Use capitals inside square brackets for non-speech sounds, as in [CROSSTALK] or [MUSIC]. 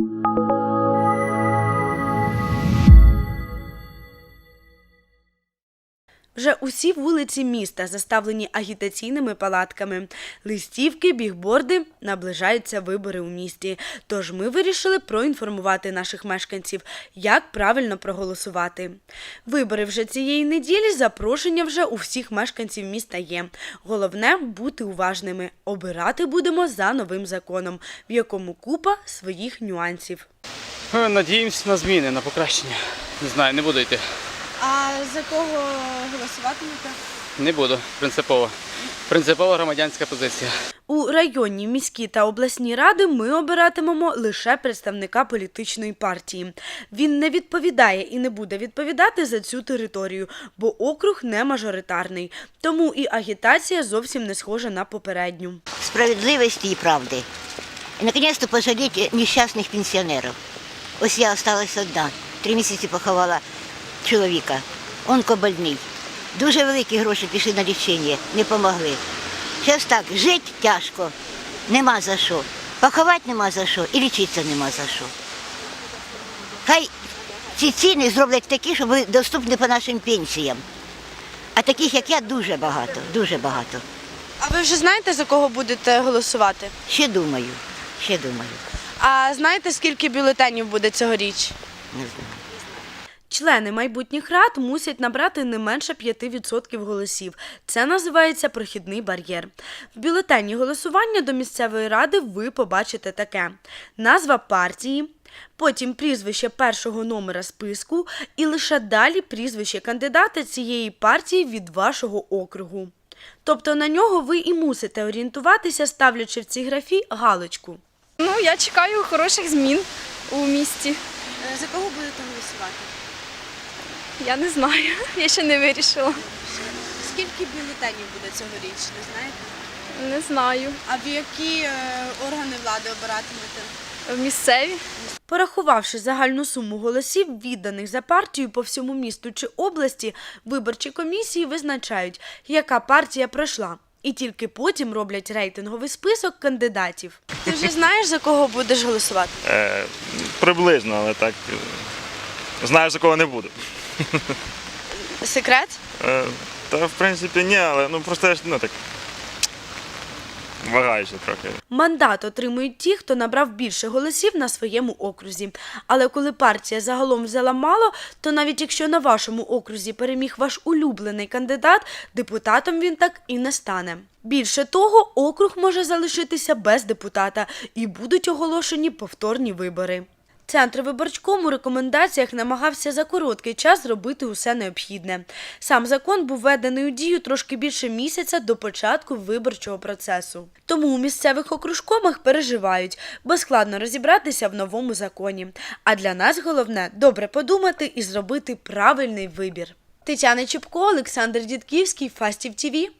you. Вже усі вулиці міста заставлені агітаційними палатками. Листівки, бігборди наближаються вибори у місті. Тож ми вирішили проінформувати наших мешканців, як правильно проголосувати. Вибори вже цієї неділі. Запрошення вже у всіх мешканців міста є. Головне бути уважними. Обирати будемо за новим законом, в якому купа своїх нюансів. Е, Надіємось на зміни, на покращення. Не знаю, не буду йти. А за кого голосуватимете? Не буду. Принципово. Принципова громадянська позиція. У районні, міські та обласні ради ми обиратимемо лише представника політичної партії. Він не відповідає і не буде відповідати за цю територію, бо округ не мажоритарний. Тому і агітація зовсім не схожа на попередню. справедливости и правды. И, наконец-то, пожалеть несчастных пенсионеров. Ось я осталась одна. Три місяці поховала чоловіка. Онкобольний. Дуже великі гроші пішли на лічення, не помогли. Зараз так, жити тяжко, нема за що. Поховати нема за що і лічитися нема за що. Хай ці ціни зроблять такі, щоб були доступні по нашим пенсіям. А таких, як я, дуже багато, дуже багато. А ви вже знаєте, за кого будете голосувати? Ще думаю, ще думаю. А знаєте, скільки бюлетенів буде цьогоріч? Не знаю. Члени майбутніх рад мусять набрати не менше 5% голосів. Це називається прохідний бар'єр. В бюлетені голосування до місцевої ради ви побачите таке: назва партії, потім прізвище першого номера списку і лише далі прізвище кандидата цієї партії від вашого округу. Тобто на нього ви і мусите орієнтуватися, ставлячи в цій графі галочку. Ну, я чекаю хороших змін у місті. Е, За кого будете голосувати? Я не знаю, [LAUGHS] я ще не вирішила. Скільки бюлетенів буде цьогоріч, не знаєте? Не знаю. А в які е, органи влади обиратимете? Місцеві. Порахувавши загальну суму голосів, відданих за партію по всьому місту чи області, виборчі комісії визначають, яка партія пройшла. І тільки потім роблять рейтинговий список кандидатів. Ти вже знаєш, за кого будеш голосувати? Е, приблизно, але так. Знаю, за кого не буду. Секрет? Е, та в принципі ні, але ну просто я ж ну так. Вагаюся трохи. Мандат отримують ті, хто набрав більше голосів на своєму окрузі. Але коли партія загалом взяла мало, то навіть якщо на вашому окрузі переміг ваш улюблений кандидат, депутатом він так і не стане. Більше того, округ може залишитися без депутата і будуть оголошені повторні вибори. Центр виборчком у рекомендаціях намагався за короткий час зробити усе необхідне. Сам закон був введений у дію трошки більше місяця до початку виборчого процесу. Тому у місцевих окружкомах переживають, бо складно розібратися в новому законі. А для нас головне добре подумати і зробити правильний вибір. Тетяна Чіпко, Олександр Дідківський, Фастів ТІВІ.